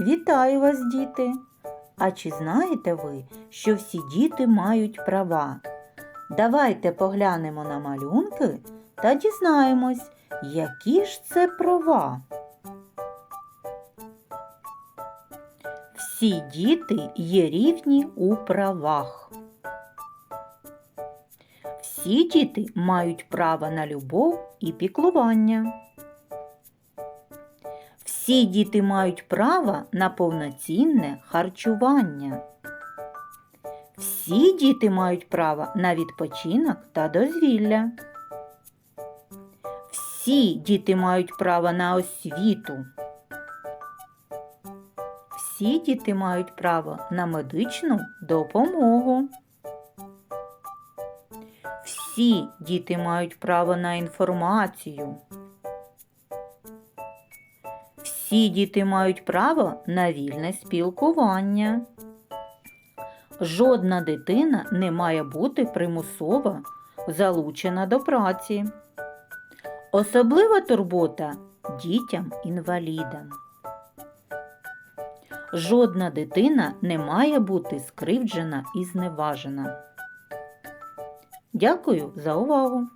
Вітаю вас, діти! А чи знаєте ви, що всі діти мають права? Давайте поглянемо на малюнки та дізнаємось, які ж це права. Всі діти є рівні у правах. Всі діти мають право на любов і піклування. Всі діти мають право на повноцінне харчування. Всі діти мають право на відпочинок та дозвілля. Всі діти мають право на освіту. Всі діти мають право на медичну допомогу. Всі діти мають право на інформацію. Всі діти мають право на вільне спілкування. Жодна дитина не має бути примусово залучена до праці. Особлива турбота дітям-інвалідам. Жодна дитина не має бути скривджена і зневажена. Дякую за увагу!